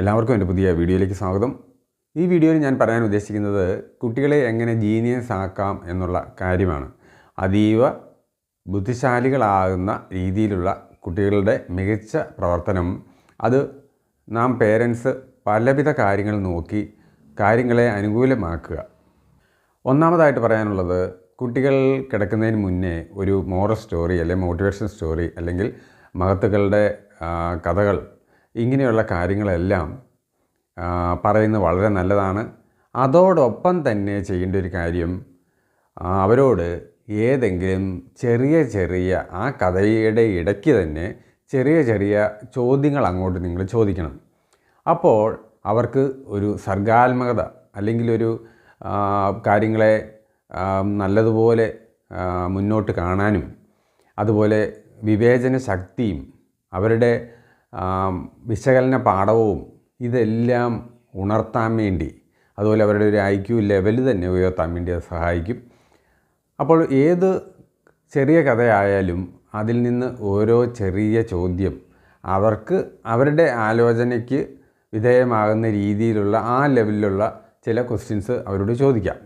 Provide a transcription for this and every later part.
എല്ലാവർക്കും എന്റെ പുതിയ വീഡിയോയിലേക്ക് സ്വാഗതം. ഈ വീഡിയോയിൽ ഞാൻ പറയാൻ ഉദ്ദേശിക്കുന്നത് കുട്ടികളെ എങ്ങനെ ജീനിയസ് ആക്കാം എന്നുള്ള കാര്യമാണ്. അതീവ ബുദ്ധിശാലികളാകുന്ന രീതിയിലുള്ള കുട്ടികളുടെ മികച്ച പ്രവർത്തനം അത് നാം പേരൻസ് പലവിധ കാര്യങ്ങൾ നോക്കി കാര്യങ്ങളെ അനുകൂലമാക്കുക. ഒന്നാമതായിട്ട് പറയാനുള്ളത് കുട്ടികൾ കിടക്കുന്നതിന് മുന്നേ ഒരു മോറൽ സ്റ്റോറി അല്ലെങ്കിൽ മോട്ടിവേഷൻ സ്റ്റോറി അല്ലെങ്കിൽ മഹത്തുക്കളുടെ കഥകൾ ഇങ്ങനെയുള്ള കാര്യങ്ങളെല്ലാം പറയുന്നത് വളരെ നല്ലതാണ്. അതോടൊപ്പം തന്നെ ചെയ്യേണ്ട ഒരു കാര്യം അവരോട് ഏതെങ്കിലും ചെറിയ ചെറിയ ആ കഥയുടെ ഇടയ്ക്ക് തന്നെ ചെറിയ ചെറിയ ചോദ്യങ്ങൾ അങ്ങോട്ട് നിങ്ങൾ ചോദിക്കണം. അപ്പോൾ അവർക്ക് ഒരു സർഗാത്മകത അല്ലെങ്കിൽ ഒരു കാര്യങ്ങളെ നല്ലതുപോലെ മുന്നോട്ട് കാണാനും അതുപോലെ വിവേചന ശക്തിയും അവരുടെ വിശകലന പാഠവും ഇതെല്ലാം ഉണർത്താൻ വേണ്ടി അതുപോലെ അവരുടെ ഒരു ഐ ക്യു ലെവൽ തന്നെ ഉയർത്താൻ വേണ്ടി അത് സഹായിക്കും. അപ്പോൾ ഏത് ചെറിയ കഥയായാലും അതിൽ നിന്ന് ഓരോ ചെറിയ ചോദ്യം അവർക്ക് അവരുടെ ആലോചനയ്ക്ക് വിധേയമാകുന്ന രീതിയിലുള്ള ആ ലെവലിലുള്ള ചില ക്വസ്റ്റ്യൻസ് അവരോട് ചോദിക്കാം.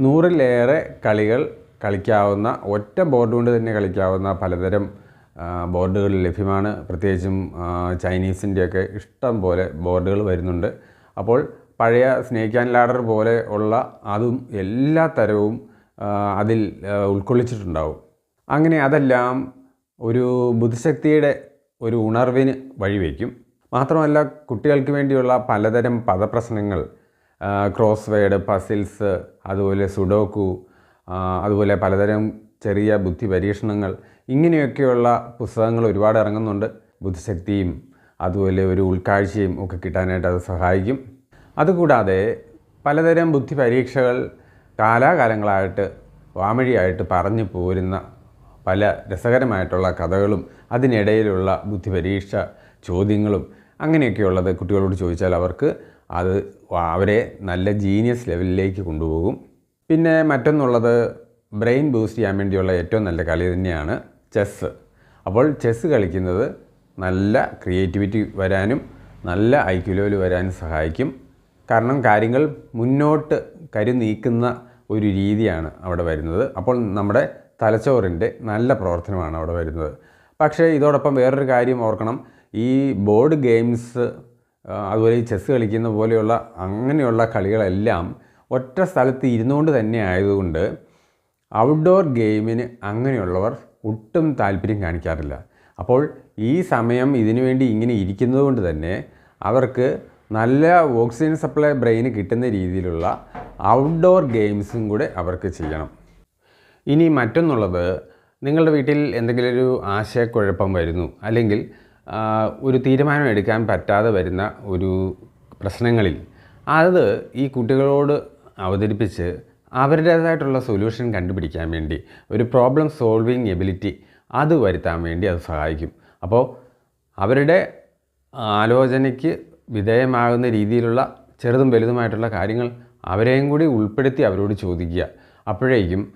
നൂറിലേറെ കളികൾ കളിക്കാവുന്ന ഒറ്റ ബോർഡ് കൊണ്ട് തന്നെ കളിക്കാവുന്ന പലതരം ബോർഡുകൾ ലഭ്യമാണ്. പ്രത്യേകിച്ചും ചൈനീസിന്റെയൊക്കെ ഇഷ്ടം പോലെ ബോർഡുകൾ വരുന്നുണ്ട്. അപ്പോൾ പഴയ സ്നേക്ക് ആൻഡ് ലാഡർ പോലെ ഉള്ള അതും എല്ലാ തരവും അതിൽ ഉൾക്കൊള്ളിച്ചിട്ടുണ്ടാവും. അങ്ങനെ അതെല്ലാം ഒരു ബുദ്ധിശക്തിയുടെ ഒരു ഉണർവിന് വഴിവെക്കും. മാത്രമല്ല കുട്ടികൾക്ക് വേണ്ടിയുള്ള പലതരം പദപ്രശ്നങ്ങൾ ക്രോസ് വേഡ് പസിൽസ് അതുപോലെ സുഡോക്കു അതുപോലെ പലതരം ചെറിയ ബുദ്ധി പരീക്ഷണങ്ങൾ ഇങ്ങനെയൊക്കെയുള്ള പുസ്തകങ്ങൾ ഒരുപാട് ഇറങ്ങുന്നുണ്ട്. ബുദ്ധിശക്തിയും അതുപോലെ ഒരു ഉൾക്കാഴ്ചയും ഒക്കെ കിട്ടാനായിട്ട് അത് സഹായിക്കും. അതുകൂടാതെ പലതരം ബുദ്ധി പരീക്ഷകൾ കാലാകാലങ്ങളായിട്ട് വാമഴിയായിട്ട് പറഞ്ഞു പോരുന്ന പല രസകരമായിട്ടുള്ള കഥകളും അതിനിടയിലുള്ള ബുദ്ധി പരീക്ഷ ചോദ്യങ്ങളും അങ്ങനെയൊക്കെയുള്ളത് കുട്ടികളോട് ചോദിച്ചാൽ അവർക്ക് അത് അവരെ നല്ല ജീനിയസ് ലെവലിലേക്ക് കൊണ്ടുപോകും. പിന്നെ മറ്റൊന്നുള്ളത് ബ്രെയിൻ ബൂസ്റ്റ് ചെയ്യാൻ വേണ്ടിയുള്ള ഏറ്റവും നല്ല കളി തന്നെയാണ് ചെസ്സ് അപ്പോൾ ചെസ്സ് കളിക്കുന്നത് നല്ല ക്രിയേറ്റിവിറ്റി വരാനും നല്ല ഐക്യു ലെവൽ വരാനും സഹായിക്കും. കാരണം കാര്യങ്ങൾ മുന്നോട്ട് കരു നീക്കുന്ന ഒരു രീതിയാണ് അവിടെ വരുന്നത്. അപ്പോൾ നമ്മുടെ തലച്ചോറിന്റെ നല്ല പ്രവർത്തനമാണ് അവിടെ വരുന്നത്. പക്ഷേ ഇതോടൊപ്പം വേറൊരു കാര്യം ഓർക്കണം. ഈ ബോർഡ് ഗെയിംസ് അതുപോലെ ഈ ചെസ്സ് കളിക്കുന്ന പോലെയുള്ള അങ്ങനെയുള്ള കളികളെല്ലാം ഒറ്റ സ്ഥലത്ത് ഇരുന്നുകൊണ്ട് തന്നെ ആയതുകൊണ്ട് ഔട്ട്ഡോർ ഗെയിമിന് അങ്ങനെയുള്ളവർ ഒട്ടും താല്പര്യം കാണിക്കാറില്ല. അപ്പോൾ ഈ സമയം ഇതിനു വേണ്ടി ഇങ്ങനെ ഇരിക്കുന്നത് കൊണ്ട് തന്നെ അവർക്ക് നല്ല ഓക്സിജൻ സപ്ലൈ ബ്രെയിന് കിട്ടുന്ന രീതിയിലുള്ള ഔട്ട്ഡോർ ഗെയിംസും കൂടെ അവർക്ക് ചെയ്യണം. ഇനി മറ്റൊന്നുള്ളത് നിങ്ങളുടെ വീട്ടിൽ എന്തെങ്കിലും ഒരു ആശയക്കുഴപ്പം വരുന്നു അല്ലെങ്കിൽ ഒരു തീരുമാനം എടുക്കാൻ പറ്റാതെ വരുന്ന ഒരു പ്രശ്നങ്ങളിൽ അത് ഈ കുട്ടികളോട് അവതരിപ്പിച്ച് അവരുടേതായിട്ടുള്ള സൊല്യൂഷൻ കണ്ടുപിടിക്കാൻ വേണ്ടി ഒരു പ്രോബ്ലം സോൾവിങ് എബിലിറ്റി അത് വരുത്താൻ വേണ്ടി അത് സഹായിക്കും. അപ്പോൾ അവരുടെ ആലോചനയ്ക്ക് വിധേയമാകുന്ന രീതിയിലുള്ള ചെറുതും വലുതുമായിട്ടുള്ള കാര്യങ്ങൾ അവരെയും കൂടി ഉൾപ്പെടുത്തി അവരോട് ചോദിക്കുക. അപ്പോഴേക്കും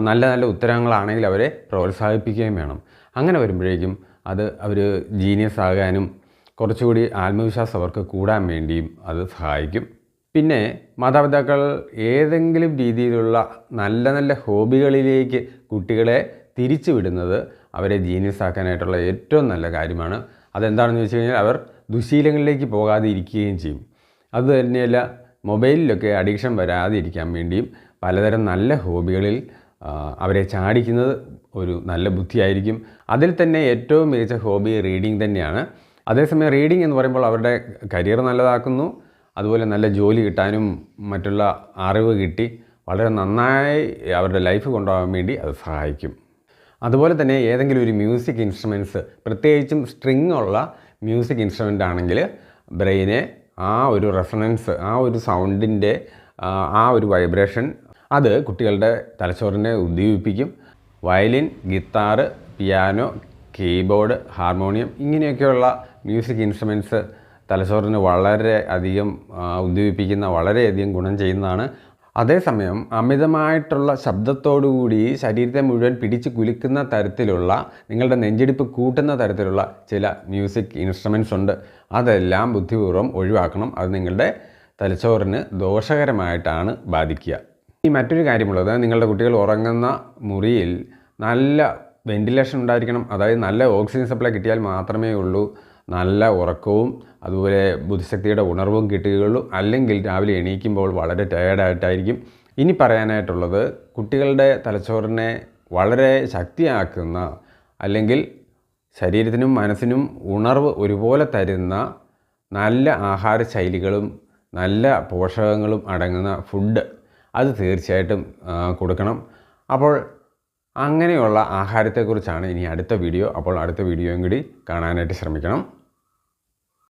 നല്ല നല്ല ഉത്തരങ്ങളാണെങ്കിൽ അവരെ പ്രോത്സാഹിപ്പിക്കുകയും വേണം. അങ്ങനെ വരുമ്പോഴേക്കും അത് അവർ ജീനിയസ് ആകാനും കുറച്ചുകൂടി ആത്മവിശ്വാസം അവർക്ക് കൂടാൻ വേണ്ടിയും അത് സഹായിക്കും. പിന്നെ മാതാപിതാക്കൾ ഏതെങ്കിലും രീതിയിലുള്ള നല്ല നല്ല ഹോബികളിലേക്ക് കുട്ടികളെ തിരിച്ചു വിടുന്നത് അവരെ ജീനിയസ് ആക്കാനായിട്ടുള്ള ഏറ്റവും നല്ല കാര്യമാണ്. അതെന്താണെന്ന് വെച്ച് കഴിഞ്ഞാൽ അവർ ദുശീലങ്ങളിലേക്ക് പോകാതെ ഇരിക്കുകയും ചെയ്യും. അതുതന്നെയല്ല മൊബൈലിലൊക്കെ അഡിക്ഷൻ വരാതിരിക്കാൻ വേണ്ടിയും പലതരം നല്ല ഹോബികളിൽ അവരെ ചാടിക്കുന്നത് ഒരു നല്ല ബുദ്ധിയായിരിക്കും. അതിൽ തന്നെ ഏറ്റവും മികച്ച ഹോബി റീഡിംഗ് തന്നെയാണ്. അതേസമയം റീഡിംഗ് എന്ന് പറയുമ്പോൾ അവരുടെ കരിയർ നല്ലതാക്കുന്നു. അതുപോലെ നല്ല ജോലി കിട്ടാനും മറ്റുള്ള അറിവ് കിട്ടി വളരെ നന്നായി അവരുടെ ലൈഫ് കൊണ്ടുപോകാൻ വേണ്ടി അത് സഹായിക്കും. അതുപോലെ തന്നെ ഏതെങ്കിലും ഒരു മ്യൂസിക് ഇൻസ്ട്രുമെന്റ്സ് പ്രത്യേകിച്ചും സ്ട്രിങ് ഉള്ള മ്യൂസിക് ഇൻസ്ട്രുമെന്റ് ആണെങ്കിൽ ബ്രെയിനെ ആ ഒരു റെഫറൻസ് ആ ഒരു സൗണ്ടിന്റെ ആ ഒരു വൈബ്രേഷൻ അത് കുട്ടികളുടെ തലച്ചോറിനെ ഉദ്ദീപിപ്പിക്കും. Violin guitar piano keyboard harmonium ഇങ്ങനെയൊക്കെയുള്ള മ്യൂസിക് ഇൻസ്ട്രുമെന്റ്സ് തലച്ചോറിന് വളരെ അധികം ഉദ്ദീപിപ്പിക്കുന്ന വളരെയധികം ഗുണം ചെയ്യുന്നതാണ്. അതേസമയം അമിതമായിട്ടുള്ള ശബ്ദത്തോടുകൂടി ശരീരത്തെ മുഴുവൻ പിടിച്ച് കുലിക്കുന്ന തരത്തിലുള്ള നിങ്ങളുടെ നെഞ്ചിടിപ്പ് കൂട്ടുന്ന തരത്തിലുള്ള ചില മ്യൂസിക് ഇൻസ്ട്രുമെൻസ് ഉണ്ട്. അതെല്ലാം ബുദ്ധിപൂർവം ഒഴിവാക്കണം. അത് നിങ്ങളുടെ തലച്ചോറിന് ദോഷകരമായിട്ടാണ് ബാധിക്കുക. ഈ മറ്റൊരു കാര്യമുള്ളത് നിങ്ങളുടെ കുട്ടികൾ ഉറങ്ങുന്ന മുറിയിൽ നല്ല വെന്റിലേഷൻ ഉണ്ടായിരിക്കണം. അതായത് നല്ല ഓക്സിജൻ സപ്ലൈ കിട്ടിയാൽ മാത്രമേ ഉള്ളൂ. നല്ല ഉറക്കവും അതുപോലെ ബുദ്ധിശക്തിയുടെ ഉണർവും കിട്ടുകയുള്ളൂ. അല്ലെങ്കിൽ രാവിലെ എണീക്കുമ്പോൾ വളരെ ടയേർഡായിട്ടായിരിക്കും ഇനി പറയാനായിട്ടുള്ളത് കുട്ടികളുടെ തലച്ചോറിനെ വളരെ ശക്തിയാക്കുന്ന അല്ലെങ്കിൽ ശരീരത്തിനും മനസ്സിനും ഉണർവ് ഒരുപോലെ തരുന്ന നല്ല ആഹാര ശൈലികളും നല്ല പോഷകങ്ങളും അടങ്ങുന്ന ഫുഡ് അത് തീർച്ചയായിട്ടും കൊടുക്കണം. അപ്പോൾ അങ്ങനെയുള്ള ആഹാരത്തെക്കുറിച്ചാണ് ഇനി അടുത്ത വീഡിയോ. അപ്പോൾ അടുത്ത വീഡിയോയും കൂടി കാണാനായിട്ട് ശ്രമിക്കണം.